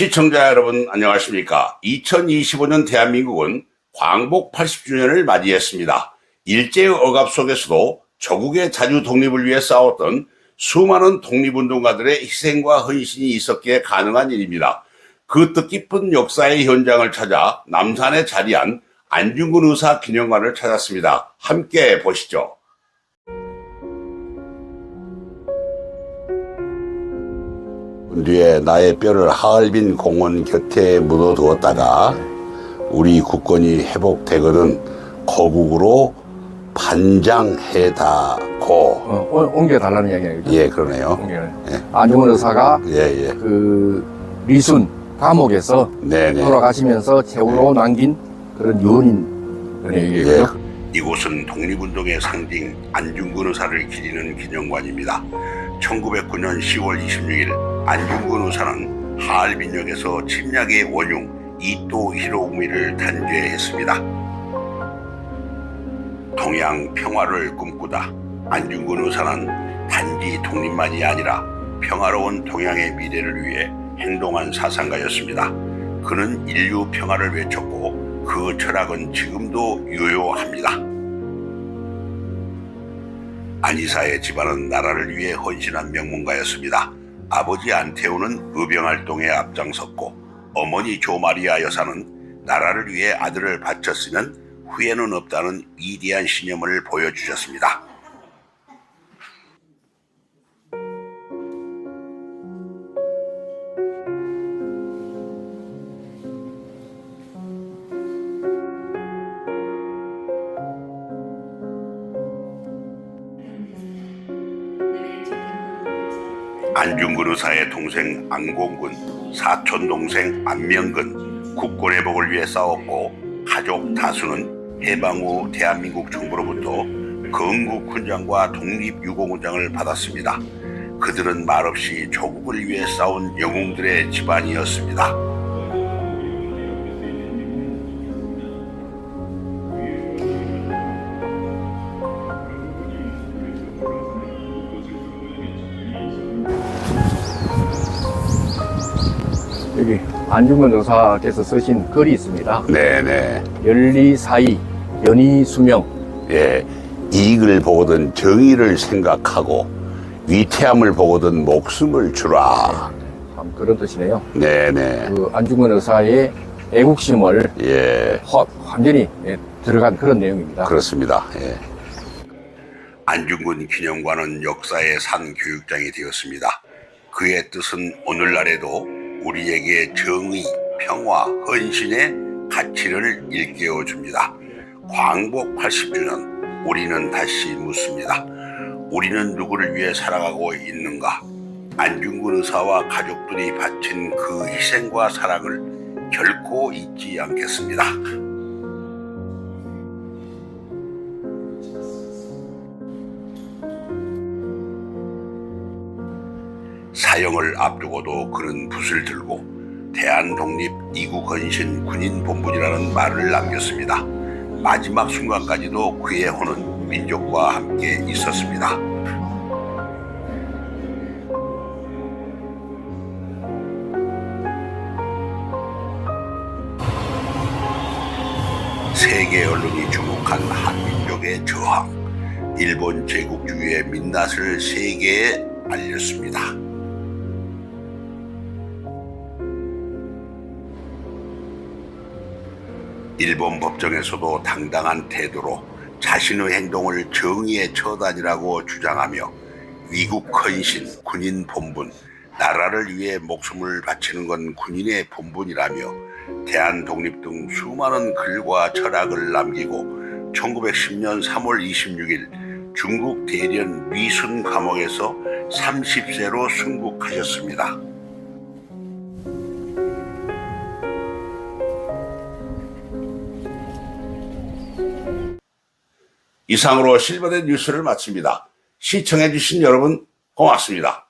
시청자 여러분 안녕하십니까. 2025년 대한민국은 광복 80주년을 맞이했습니다. 일제의 억압 속에서도 조국의 자주 독립을 위해 싸웠던 수많은 독립운동가들의 희생과 헌신이 있었기에 가능한 일입니다. 그 뜻깊은 역사의 현장을 찾아 남산에 자리한 안중근 의사 기념관을 찾았습니다. 함께 보시죠. 뒤에 나의 뼈를 하얼빈 공원 곁에 묻어두었다가 우리 국권이 회복되거든 거국으로 반장해다고 어, 오- 옮겨달라는 이야기예요. 예 그러네요 옮겨. 예. 안중근 의사가 예예 그 리순 감옥에서 네네 돌아가시면서 세월호 남긴 그런 유언인 그런 예. 얘기예요. 이곳은 독립운동의 상징 안중근 의사를 기리는 기념관입니다. 1909년 10월 26일 안중근 의사는 하얼빈역에서 침략의 원흉 이토 히로우미를 단죄했습니다. 동양 평화를 꿈꾸다 안중근 의사는 단지 독립만이 아니라 평화로운 동양의 미래를 위해 행동한 사상가였습니다. 그는 인류 평화를 외쳤고 그 철학은 지금도 유효합니다. 안이사의 집안은 나라를 위해 헌신한 명문가였습니다. 아버지 안태우는 의병활동에 앞장섰고 어머니 조마리아 여사는 나라를 위해 아들을 바쳤으면 후회는 없다는 위대한 신념을 보여주셨습니다. 안중근 의사의 동생 안공근, 사촌 동생 안명근 국권의 복을 위해 싸웠고 가족 다수는 해방 후 대한민국 정부로부터 건국 훈장과 독립 유공 훈장을 받았습니다. 그들은 말없이 조국을 위해 싸운 영웅들의 집안이었습니다. 여기 안중근 의사께서 쓰신 글이 있습니다. 네네. 열리 사이, 연희수명, 예, 이익을 보거든 정의를 생각하고 위태함을 보거든 목숨을 주라. 참 그런 뜻이네요. 네네. 그 안중근 의사의 애국심을 예, 화- 완전히 예, 들어간 그런 내용입니다. 그렇습니다. 예. 안중근 기념관은 역사의 산 교육장이 되었습니다. 그의 뜻은 오늘날에도 우리에게 정의, 평화, 헌신의 가치를 일깨워 줍니다. 광복 80주년, 우리는 다시 묻습니다. 우리는 누구를 위해 살아가고 있는가? 안중근 의사와 가족들이 바친 그 희생과 사랑을 결코 잊지 않겠습니다. 사형을 앞두고도 그는 붓을 들고 대한 독립 이국헌신 군인 본부이라는 말을 남겼습니다. 마지막 순간까지도 그의 혼은 민족과 함께 있었습니다. 세계 언론이 주목한 한민족의 저항, 일본 제국주의의 민낯을 세계에 알렸습니다. 일본 법정에서도 당당한 태도로 자신의 행동을 정의의 처단이라고 주장하며 위국 헌신, 군인 본분, 나라를 위해 목숨을 바치는 건 군인의 본분이라며 대한 독립 등 수많은 글과 철학을 남기고 1910년 3월 26일 중국 대련 위순 감옥에서 30세로 순국하셨습니다. 이상으로 실버된 뉴스를 마칩니다. 시청해주신 여러분 고맙습니다.